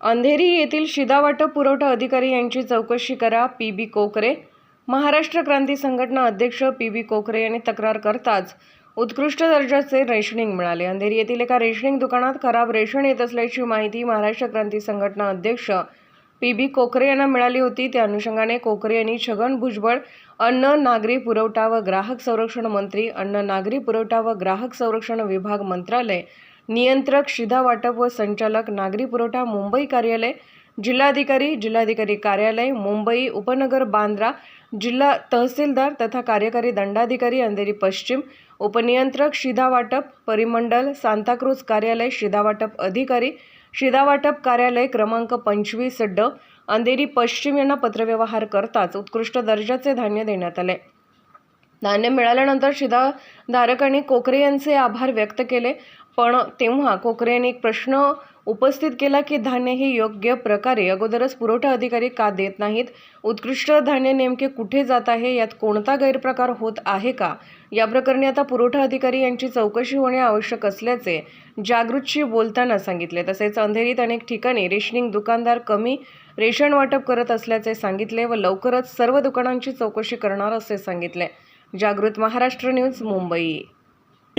अंधेरी येथील शिदावाटप पुरवठा अधिकारी यांची चौकशी करा पी बी कोकरे. महाराष्ट्र क्रांती संघटना अध्यक्ष पी बी कोकरे यांनी तक्रार करताच उत्कृष्ट दर्जाचे रेशनिंग मिळाले. अंधेरी येथील एका रेशनिंग दुकानात खराब रेशन येत असल्याची माहिती महाराष्ट्र क्रांती संघटना अध्यक्ष पी बी कोकरे यांना मिळाली होती. त्या अनुषंगाने कोकरे यांनी छगन भुजबळ अन्न नागरी पुरवठा व ग्राहक संरक्षण मंत्री अन्न नागरी पुरवठा व ग्राहक संरक्षण विभाग मंत्रालय नियंत्रक शिधा वाटप व संचालक नागरी पुरवठा मुंबई कार्यालय जिल्हाधिकारी जिल्हाधिकारी कार्यालय मुंबई उपनगर बांद्रा जिल्हा तहसीलदार तथा कार्यकारी दंडाधिकारी अंधेरी पश्चिम उपनियंत्रक शिधा वाटप परिमंडल सांताक्रूज कार्यालय शिधा वाटप अधिकारी शिधा वाटप कार्यालय क्रमांक पंचवीस ड अंधेरी पश्चिम यांना पत्रव्यवहार करताच उत्कृष्ट दर्जाचे धान्य देण्यात आले. धान्य मिळाल्यानंतर शिधाधारकांनी कोकरे यांचे आभार व्यक्त केले. पण तेव्हा कोकरेने एक प्रश्न उपस्थित केला की धान्य हे योग्य प्रकारे अगोदरच पुरवठा अधिकारी का देत नाहीत? उत्कृष्ट धान्य नेमके कुठे जात आहे? यात कोणता गैरप्रकार होत आहे का? या प्रकरणी आता पुरवठा अधिकारी यांची चौकशी होणे आवश्यक असल्याचे जागृतशी बोलताना सांगितले. तसेच अंधेरीत अनेक ठिकाणी रेशनिंग दुकानदार कमी रेशन वाटप करत असल्याचे सांगितले व लवकरच सर्व दुकानांची चौकशी करणार असे सांगितले. जागृत महाराष्ट्र न्यूज मुंबई.